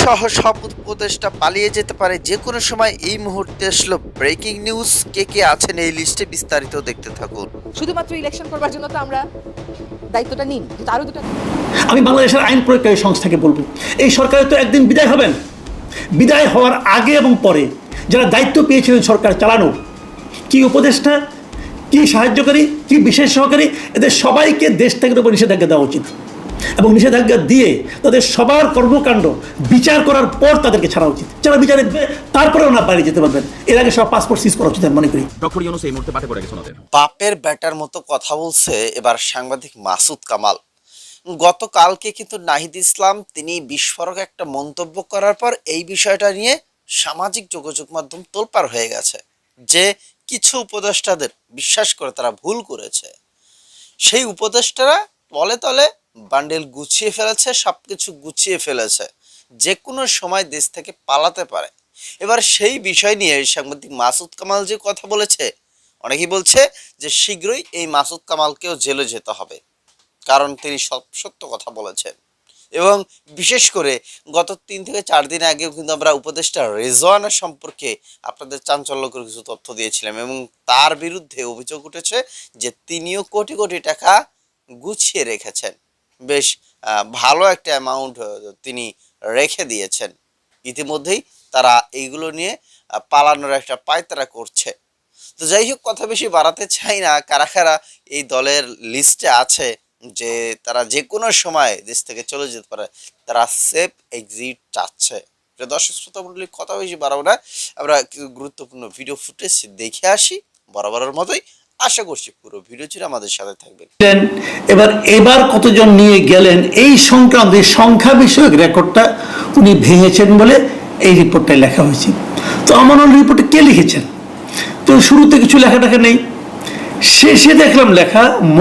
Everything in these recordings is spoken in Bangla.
সহ সব উপদেষ্টা পালিয়ে যেতে পারে যে কোনো সময়। এই মুহূর্তে আসলো ব্রেকিং নিউজ কে কে আছেন এই লিস্টে বিস্তারিত দেখতে থাকুন। শুধুমাত্র ইলেকশন করবার জন্য তো আমরা দায়িত্বটা নিন কিন্তু আরও দুটো আমি বাংলাদেশের আইন প্রয়োগকারী সংস্থাকে বলব। এই সরকারে তো একদিন বিদায় হবেন। বিদায় হওয়ার আগে এবং পরে যারা দায়িত্ব পেয়েছিলেন সরকার চালানোর কি উপদেষ্টা কি সাহায্যকারী কি বিশেষ সহকারী এদের সবাইকে দেশ থেকে উপর নিষেধাজ্ঞা দেওয়া উচিত। এবং নিষেধাজ্ঞা দিয়ে তাদের সবার কর্মকাণ্ড বিচার করার পর তাদেরকে ছাড়া উচিত। যারা বিচারে দেবে, তারপরেও না বাইরে যেতে পারবেন। এর আগে সব পাসপোর্ট সিজ করা উচিত মনে করি। ডক্টর ইউনুস এই মুহূর্তে পাঠে পড়ে গেছেন ওদের। বাপের ব্যাটার মতো কথা বলছে এবার সাংবাদিক মাসুদ কামাল। গতকালকে কিন্তু নাহিদ ইসলাম তিনি বিস্ফোরক একটা মন্তব্য করার পর এই বিষয়টা নিয়ে সামাজিক যোগাযোগ মাধ্যম তোলপার হয়ে গেছে যে কিছু উপদেষ্টাদের বিশ্বাস করে তারা ভুল করেছে। সেই উপদেষ্টারা তলে তলে বান্ডেল গুছিয়ে ফেলেছে সব কিছু গুছিয়ে ফেলেছে। যে কোনো সময় দেশ থেকে পালাতে পারে। এবার সেই বিষয় নিয়ে সাংবাদিক মাসুদ কামাল যে কথা বলেছে, অনেকেই বলছে যে শীঘ্রই এই মাসুদ কামালকেও জেলে যেতে হবে। কারণ তিনি সব সত্য কথা বলেছেন। এবং বিশেষ করে গত তিন থেকে চার দিন আগেও কিন্তু আমরা উপদেষ্টা রেজওয়ানা সম্পর্কে আপনাদের চাঞ্চল্যকর কিছু তথ্য দিয়েছিলাম এবং তার বিরুদ্ধে অভিযোগ উঠেছে যে তিনিও কোটি কোটি টাকা গুছিয়ে রেখেছেন। বেশ ভালো একটা অ্যামাউন্ট তিনি রেখে দিয়েছেন। ইতিমধ্যেই তারা এইগুলো নিয়ে পালানোর একটা পায়তারা করছে। তো যাই হোক, কথা বেশি বাড়াতে চাই না। কারা কারা এই দলের লিস্টে আছে যে তারা যে কোনো সময় দেশ থেকে চলে যেতে পারে, তারা সেফ এক্সিট চাচ্ছে। দর্শক, শ্রোতা মন্ডলী কথা বেশি বাড়াবো না। আমরা কিছু গুরুত্বপূর্ণ ভিডিও ফুটেজ দেখে আসি। বরাবরের মতোই আশা করছি পুরো ভিডিও জুড়ে আমাদের সাথে থাকবেন। এবার এবার কতজন নিয়ে গেলেন, এই সংক্রান্ত সংখ্যা বিষয়ক রেকর্ডটা উনি ভেঙেছেন বলে এই রিপোর্টটায় লেখা হয়েছে। তো আমার রিপোর্টে কে লিখেছেন? তো শুরুতে কিছু লেখা টেখা নেই। শেষে দেখলাম লেখা ম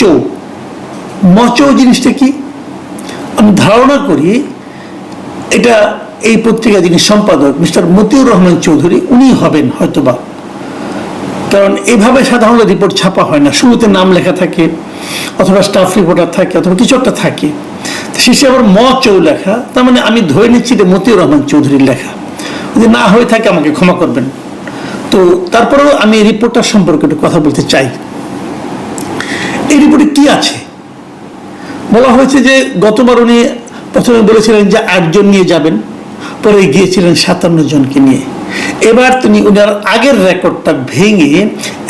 চৌ মচৌ জিনিসটা কি? আমি ধারণা করি এটা এই পত্রিকা যিনি সম্পাদক, মিস্টার মতিউর রহমান চৌধুরী, উনি হবেন হয়তোবা। কারণ এভাবে সাধারণত রিপোর্ট ছাপা হয় না। শুরুতে নাম লেখা থাকে, অথবা স্টাফ রিপোর্টার থাকে, অথবা কিছু একটা থাকে। শেষে আবার ম চৌ লেখা, তার মানে আমি ধরে নিচ্ছি যে মতিউর রহমান চৌধুরীর লেখা। যদি না হয়ে থাকে আমাকে ক্ষমা করবেন। তো তারপরেও আমি এই রিপোর্টটার সম্পর্কে একটু কথা বলতে চাই। এই রিপোর্টে কি আছে? বলা হয়েছে যে গতবার উনি প্রথমে বলেছিলেন যে আটজন নিয়ে যাবেন, পরে গিয়েছিলেন সাতান্ন জনকে নিয়ে। এবার তিনি উনার আগের রেকর্ডটা ভেঙে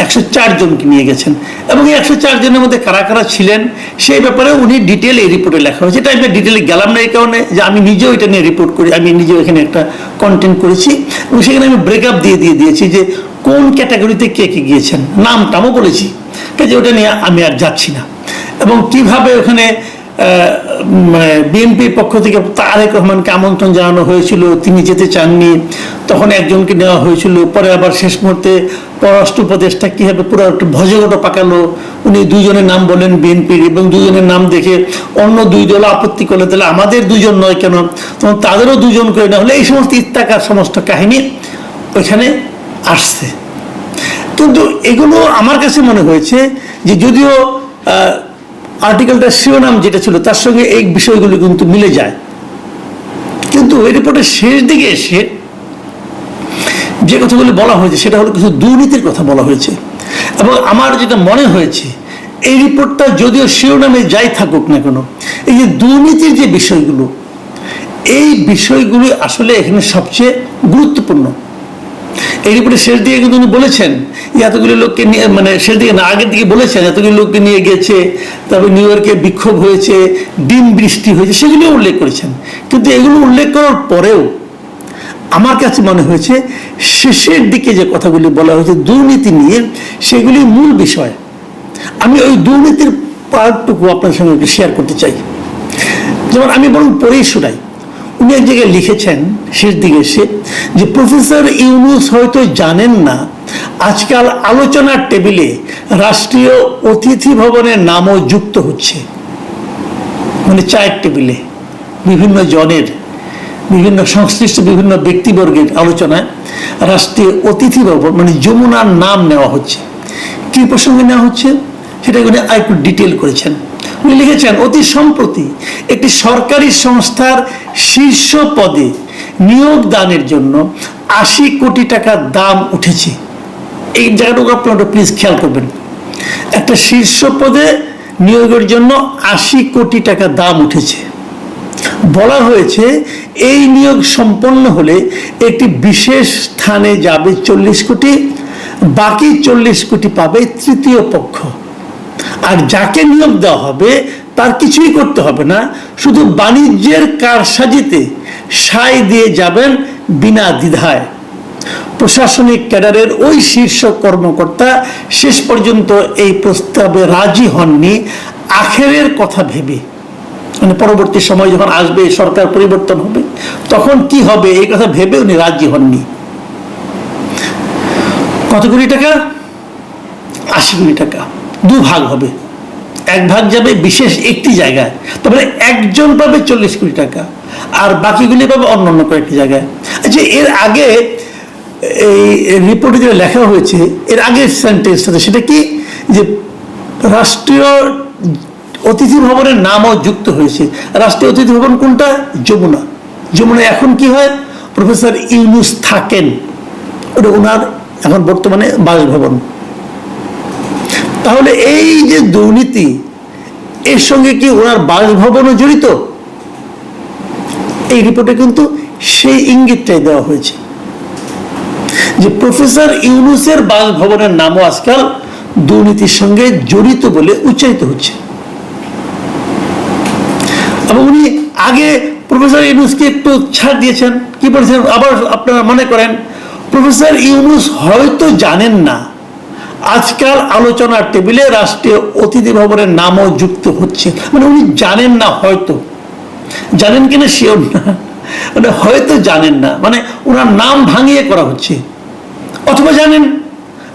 একশো জনকে নিয়ে গেছেন। এবং এই একশো জনের মধ্যে কারা কারা ছিলেন, সেই ব্যাপারে উনি ডিটেল এই রিপোর্টে লেখা হয়েছে। এটা আমি ডিটেলে গেলাম না এই কারণে যে আমি নিজেও এটা নিয়ে রিপোর্ট করি, আমি নিজেও এখানে একটা কন্টেন্ট করেছি। এবং সেখানে আমি ব্রেকআপ দিয়ে দিয়ে দিয়েছি যে কোন ক্যাটাগরিতে কে কে গিয়েছেন, নামটামও বলেছি। কাজে ওটা নিয়ে আমি আর যাচ্ছি না। এবং কীভাবে ওখানে বিএনপির পক্ষ থেকে তারেক রহমানকে আমন্ত্রণ জানানো হয়েছিল। তিনি যেতে চাননি। তখন একজনকে নেওয়া হয়েছিল। পরে আবার শেষ মুহূর্তে পররাষ্ট্র উপদেষ্টা কীভাবে পুরো একটু ভজগট পাকালো, উনি দুজনের নাম বলেন বিএনপির এবং দুজনের নাম দেখে অন্য দুই দল আপত্তি করলে, তাহলে আমাদের দুজন নয় কেন? তখন তাদেরও দুজন করে না হলে। এই সমস্ত ইত্যাকার সমস্ত কাহিনী ওইখানে আসছে। কিন্তু এগুলো আমার কাছে মনে হয়েছে যে যদিও আর্টিকেলটার শিরোনাম যেটা ছিল, তার সঙ্গে এই বিষয়গুলো কিন্তু মিলে যায়। কিন্তু এই রিপোর্টের শেষ দিকে এসে যে কথাগুলো বলা হয়েছে, সেটা হলো কিছু দুর্নীতির কথা বলা হয়েছে। এবং আমার যেটা মনে হয়েছে, এই রিপোর্টটা যদিও শিরোনামে যাই থাকুক না কেন, এই যে দুর্নীতির যে বিষয়গুলো, এই বিষয়গুলি আসলে এখানে সবচেয়ে গুরুত্বপূর্ণ। এই রিপোর্টের শেষ দিকে কিন্তু উনি বলেছেন যে এতগুলো লোককে নিয়ে মানে শেষ দিকে না, আগের দিকে বলেছেন, এতগুলি লোককে নিয়ে গেছে, তারপর নিউ ইয়র্কে বিক্ষোভ হয়েছে ডিম বৃষ্টি হয়েছে সেগুলিও উল্লেখ করেছেন। কিন্তু এগুলো উল্লেখ করার পরেও আমার কাছে মনে হয়েছে, শেষের দিকে যে কথাগুলি বলা হয়েছে, দুর্নীতি নিয়ে, সেগুলি মূল বিষয়। আমি ওই দুর্নীতির পার্টটুকু আপনার সঙ্গে শেয়ার করতে চাই। যেমন আমি বরং পড়েই শোনাই। উনি এক জায়গায় লিখেছেন, শেষ দিকে এসে, যে প্রফেসর ইউনুস হয়তো জানেন না, আজকাল আলোচনার টেবিলে রাষ্ট্রীয় অতিথি ভবনের নামও যুক্ত হচ্ছে। মানে চায়ের টেবিলে, বিভিন্ন জনের, বিভিন্ন সংশ্লিষ্ট বিভিন্ন ব্যক্তিবর্গের আলোচনায় রাষ্ট্রীয় অতিথি ভবন মানে যমুনার নাম নেওয়া হচ্ছে। কী প্রসঙ্গে নেওয়া হচ্ছে? সেটা এখানে আরেকটু ডিটেল করেছেন। উনি লিখেছেন, অতি সম্প্রতি একটি সরকারি সংস্থার শীর্ষ পদে নিয়োগ দানের জন্য আশি কোটি টাকা দাম উঠেছে। এই জায়গাটুকু আপনারা প্লিজ খেয়াল করবেন। একটা শীর্ষ পদে নিয়োগের জন্য আশি কোটি টাকা দাম উঠেছে। বলা হয়েছে, এই নিয়োগ সম্পন্ন হলে একটি বিশেষ স্থানে যাবে চল্লিশ কোটি, বাকি চল্লিশ কোটি পাবে তৃতীয় পক্ষ। আর যাকে নিয়োগ দেওয়া হবে, তার কিছুই করতে হবে না। শুধু বাণিজ্যের কারসাজিতে সাই দিয়ে যাবেন বিনা দ্বিধায়। প্রশাসনিক ক্যাডারের ওই শীর্ষ কর্মকর্তা শেষ পর্যন্ত এই প্রস্তাবে রাজি হননি। আখেরের কথা ভেবে। মানে পরবর্তী সময় যখন আসবে সরকার পরিবর্তন হবে, তখন কি হবে এই কথা ভেবে উনি রাজি হননি। কত কোটি টাকা? আশি কোটি টাকা। দু ভাগ হবে। এক ভাগ যাবে বিশেষ একটি জায়গায়। তারপরে একজন পাবে চল্লিশ কোটি টাকা, আর বাকিগুলি পাবে অন্য অন্য কয়েকটি জায়গায়। আচ্ছা এর আগে এই রিপোর্টে যেটা লেখা হয়েছে, এর আগের সেন্টেন্সটাতে সেটা কি? যে রাষ্ট্রীয় অতিথি ভবনের নামও যুক্ত হয়েছে। রাষ্ট্রীয় অতিথি ভবন কোনটা? যমুনা। যমুনা এখন কি হয়? প্রফেসর ইউনুস থাকেন। ওটা ওনার এখন বর্তমানে বাসভবন। তাহলে এই যে দুর্নীতি, এর সঙ্গে কি ওনার বাসভবনও জড়িত? এই রিপোর্টে কিন্তু সেই ইঙ্গিতটাই দেওয়া হয়েছে। যে প্রফেসর ইউনুসের বাসভবনের নামও আজকাল দুর্নীতির সঙ্গে জড়িত বলে উচ্চারিত হচ্ছে। এবং উনি আগে প্রফেসর ইউনুসকে একটু ছাড় দিয়েছেন। কি বলেছেন? আবার আপনারা মনে করেন, প্রফেসর ইউনুস হয়তো জানেন না আজকাল আলোচনার টেবিলে রাষ্ট্রীয় অতিথি ভবনের নামও যুক্ত হচ্ছে। মানে উনি জানেন না হয়তো। জানেন কিনা শিওর না। মানে হয়তো জানেন না। মানে ওনার নাম ভাঙিয়ে করা হচ্ছে। অথবা জানেন।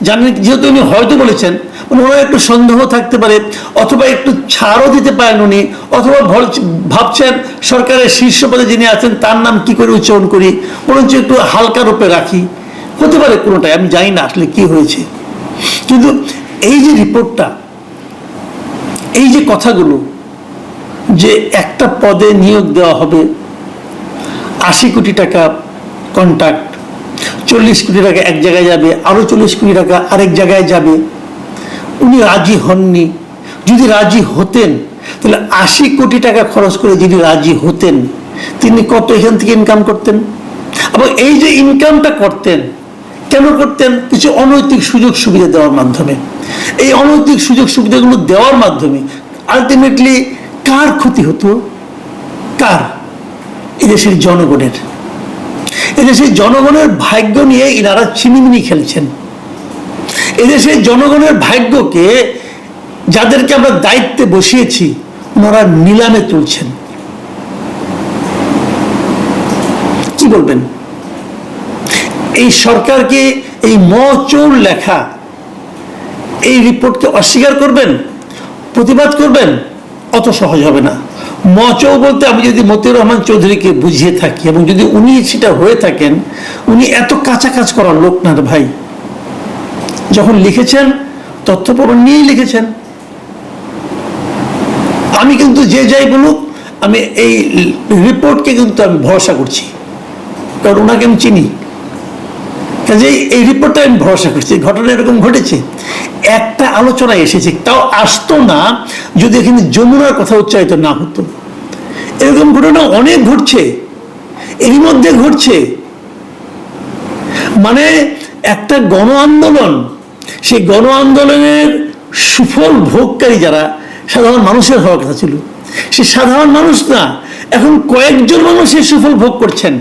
জানেন যেহেতু উনি হয়তো বলেছেন মানে ওনার একটু সন্দেহ থাকতে পারে, অথবা একটু ছাড়ও দিতে পারেন উনি, অথবা ভাবছেন সরকারের শীর্ষ পদে যিনি আছেন, তার নাম কি করে উচ্চারণ করি, বরঞ্চ একটু হালকা রূপে রাখি। হতে পারে কোনোটাই, আমি জানি না আসলে কি হয়েছে। কিন্তু এই যে রিপোর্টটা এই যে কথাগুলো, যে একটা পদে নিয়োগ দেওয়া হবে, আশি কোটি টাকা কন্ট্রাক্ট চল্লিশ কোটি টাকা এক জায়গায় যাবে আরও চল্লিশ কোটি টাকা আরেক জায়গায় যাবে, উনি রাজি হননি। যদি রাজি হতেন, তাহলে আশি কোটি টাকা খরচ করে যদি রাজি হতেন, তিনি কত এখান থেকে ইনকাম করতেন? এবং এই যে ইনকামটা করতেন কেন করতেন? কিছু অনৈতিক সুযোগ সুবিধা দেওয়ার মাধ্যমে। এই অনৈতিক সুযোগ সুবিধাগুলো দেওয়ার মাধ্যমে আলটিমেটলি কার ক্ষতি হতো? কার? এদেশের জনগণের। এদেশের জনগণের ভাগ্য নিয়ে ইনারা চিনিমিনি খেলছেন। এদেশের জনগণের ভাগ্যকে যাদেরকে আমরা দায়িত্বে বসিয়েছি, ওনারা নিলামে তুলছেন। কি বলবেন? এই সরকারকে এই মচৌর লেখা, এই রিপোর্টকে অস্বীকার করবেন, প্রতিবাদ করবেন, অত সহজ হবে না। মচৌ বলতে আমি যদি মতিউর রহমান চৌধুরীকে বুঝিয়ে থাকি এবং যদি উনি সেটা হয়ে থাকেন, উনি এত কাঁচা কাজ করার লোক না ভাই। যখন লিখেছেন তথ্য প্রমাণ নিয়েই লিখেছেন। আমি কিন্তু যে যাই বলুক, আমি এই রিপোর্টকে কিন্তু আমি ভরসা করছি। কারণ ওনাকে আমি চিনি। কাজে এই রিপোর্টটা আমি ভরসা করছি ঘটনা এরকম ঘটেছে। একটা আলোচনায় এসেছে, তাও আসতো না যদি এখানে যমুনার কথা উচ্চারিত না হতো। এরকম ঘটনা অনেক ঘটছে, এরই মধ্যে ঘটছে। মানে একটা গণ আন্দোলন, সেই গণ আন্দোলনের সুফল ভোগকারী যারা, সাধারণ মানুষের হওয়ার কথা ছিল। সে সাধারণ মানুষ না, এখন কয়েকজন মানুষ সুফল ভোগ করছেন।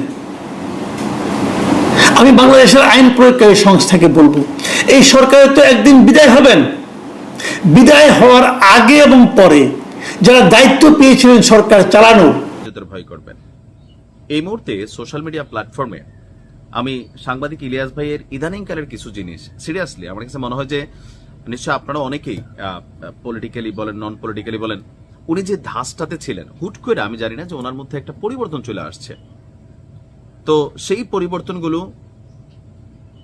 আমি বাংলাদেশের আইন প্রয়োগকারী সংস্থাকে বলব। এই সরকারের তো একদিন বিদায় হবেন। বিদায় হওয়ার আগে এবং পরে যারা দায়িত্ব পেয়েছিলেন সরকার চালানোর। ভয় করবেন। এই মুহূর্তে সোশ্যাল মিডিয়া প্ল্যাটফর্মে আমি সাংবাদিক ইলিয়াস ভাইয়ের ইদানিংকালের কিছু জিনিস সিরিয়াসলি আমার কাছে মনে হয় যে নিশ্চয় আপনারা অনেকেই পলিটিক্যালি বলেন নন পলিটিক্যালি বলেন, উনি যে ধাসটাতে ছিলেন, হুট করে আমি জানি না যে ওনার মধ্যে একটা পরিবর্তন চলে আসছে। তো সেই পরিবর্তনগুলো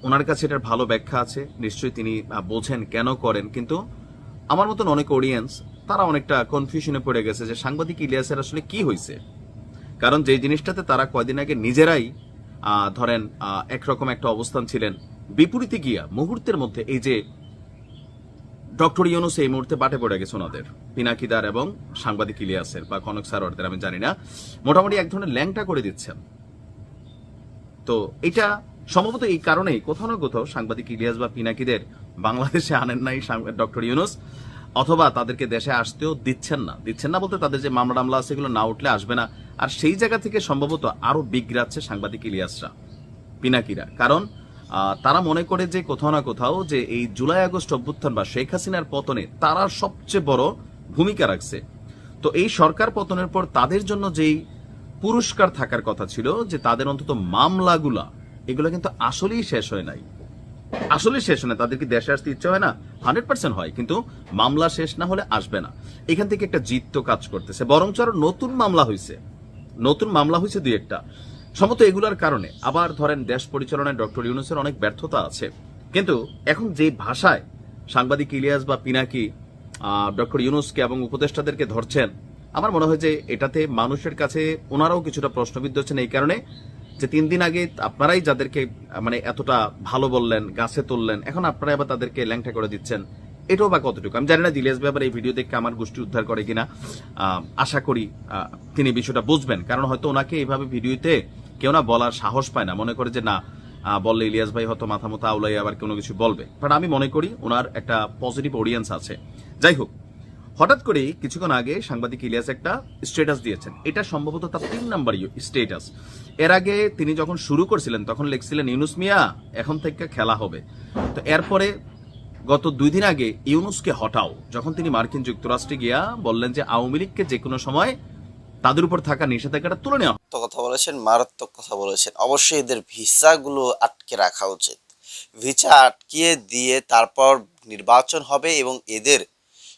ওনার কাছে এটার ভালো ব্যাখ্যা আছে, নিশ্চয়ই তিনি বোঝেন কেন করেন, কিন্তু আমার মতন অনেক অডিয়েন্স তারা অনেকটা কনফিউশনে পড়ে গেছে যে সাংবাদিক ইলিয়াসের আসলে কি হয়েছে কারণ যে জিনিসটাতে তারা কয়দিন আগে নিজেরাই ধরেন একরকম একটা অবস্থান ছিলেন, বিপরীতে গিয়া মুহূর্তের মধ্যে এই যে ডক্টর ইউনুস এই মুহূর্তে বাটে পড়ে গেছে ওনাদের, পিনাকিদার এবং সাংবাদিক ইলিয়াসের বা কনক সারোয়ারদের, আমি জানি না। মোটামুটি এক ধরনের ল্যাংটা করে দিচ্ছেন। তো এটা সম্ভবত এই কারণেই কোথাও না কোথাও সাংবাদিক ইলিয়াস বা পিনাকিদের বাংলাদেশে আনেন নাই ডক্টর ইউনুস, অথবা তাদেরকে দেশে আসতেও দিচ্ছেন না। দিচ্ছেন না বলতে তাদের যে মামলা টামলা আছে এগুলো না উঠলে আসবে না। আর সেই জায়গা থেকে সম্ভবত আরও বিগড়াচ্ছে সাংবাদিক ইলিয়াসরা, পিনাকিরা। কারণ তারা মনে করে যে কোথাও না কোথাও যে এই জুলাই আগস্ট অভ্যুত্থান বা শেখ হাসিনার পতনে তারা সবচেয়ে বড় ভূমিকা রাখছে। তো এই সরকার পতনের পর তাদের জন্য যেই পুরস্কার থাকার কথা ছিল, যে তাদের অন্তত মামলাগুলা এগুলো কিন্তু আসলেই শেষ হয় নাই। আসলে শেষ হয় না তাদের কি দেশে আসতে ইচ্ছে হয় না? হান্ড্রেড পার্সেন্ট হয়। কিন্তু মামলা শেষ না হলে আসবে না। এখান থেকে একটা জিত তো কাজ করতেছে। বরঞ্চ আরও নতুন মামলা হয়েছে নতুন মামলা হয়েছে দুই একটা। সম্ভবত এগুলার কারণে। আবার ধরেন দেশ পরিচালনায় ডক্টর ইউনুসের অনেক ব্যর্থতা আছে। কিন্তু এখন যে ভাষায় সাংবাদিক ইলিয়াস বা পিনাকি ডক্টর ইউনুসকে এবং উপদেষ্টাদেরকে ধরছেন, আমার মনে হয় যে এটাতে মানুষের কাছে ওনারাও কিছুটা প্রশ্নবিদ্ধ হচ্ছেন। এই কারণে যে তিন দিন আগে আপনারাই যাদেরকে মানে এতটা ভালো বললেন, গাছে তুললেন, এখন আপনারা আবার তাদেরকে ল্যাংটা করে দিচ্ছেন, এটাও বা কতটুকু? আমি জানি না, দিলেশ ব্যাপারে এই ভিডিও দেখে আমার গোষ্ঠী উদ্ধার করে কিনা। আশা করি তিনি বিষয়টা বুঝবেন, কারণ হয়তো ওনাকে এইভাবে ভিডিওতে কেউ না বলার সাহস পায় না। মনে করে যে, না বললে ইলিয়াস ভাই হয়তো মাথা মতো আউলাই আবার কোনো কিছু বলবে। বাট আমি মনে করি ওনার একটা পজিটিভ অডিয়েন্স আছে। যাই হোক, হঠাৎ করেই কিছুক্ষণ আগে সাংবাদিক ইলিয়াস একটা স্টেটাস দিয়েছেন। এটা সম্ভবত তার তিন নাম্বার স্ট্যাটাস এর আগে তিনি যখন শুরু করছিলেন, তখন লিখছিলেন, ইউনুস মিয়া, এখন থেকে খেলা হবে। তো এরপরে গত দুই দিন আগে ইউনুসকে হটাও, যখন তিনি মার্কিন যুক্তরাষ্ট্রে গিয়া বললেন যে আওয়ামী লীগকে যে কোনো সময় তাদের উপর থাকা নিষেধাজ্ঞাটা তুলে নেওয়া তো কথা বলেছেন, মারাত্মক কথা বলেছেন। অবশ্যই এদের ভিসাগুলো আটকে রাখা উচিত। ভিসা আটকিয়ে দিয়ে তারপর নির্বাচন হবে এবং এদের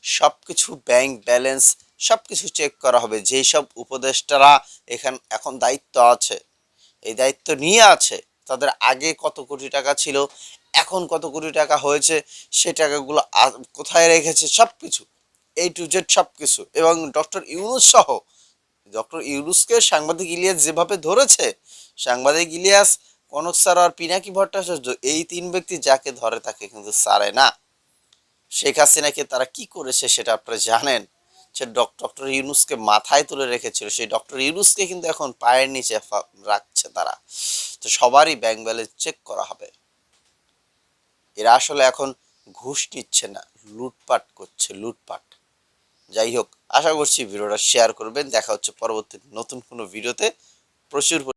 সবকিছু ব্যাংক ব্যালেন্স সবকিছু চেক করা হবে, যেই সব উপদেষ্টারা এখান, এখন দায়িত্ব আছে। এই দায়িত্ব নিয়ে আছে, তাদের আগে কত কোটি টাকা ছিল, এখন কত কোটি টাকা হয়েছে, সে টাকাগুলো কোথায় রেখেছে সব কিছু এই টু জেড সব কিছু এবং ডক্টর ইউনুস সহ, ডক্টর ইউনুসকে সাংবাদিক ইলিয়াস যেভাবে ধরেছে, সাংবাদিক ইলিয়াস, কনক স্যার আর পিনাকি ভট্টাচার্য, এই তিন ব্যক্তি যাকে ধরে তাকে কিন্তু সারে না। শেখ হাসিনাকে তারা কি করেছে সেটা আপনারা জানেন। সে ডক্টর ইউনুসকে মাথায় তুলে রেখেছিল। সেই ডক্টর ইউনুসকে কিন্তু এখন পায়ের নিচে রাখছে তারা। তো সবারই ব্যাংক ব্যালেন্স চেক করা হবে। এরা আসলে এখন ঘুষ নিচ্ছে না, লুটপাট করছে, লুটপাট। যাই হোক, আশা করছি ভিডিওটা শেয়ার করবেন। দেখা হচ্ছে পরবর্তী নতুন কোনো ভিডিওতে। প্রচুর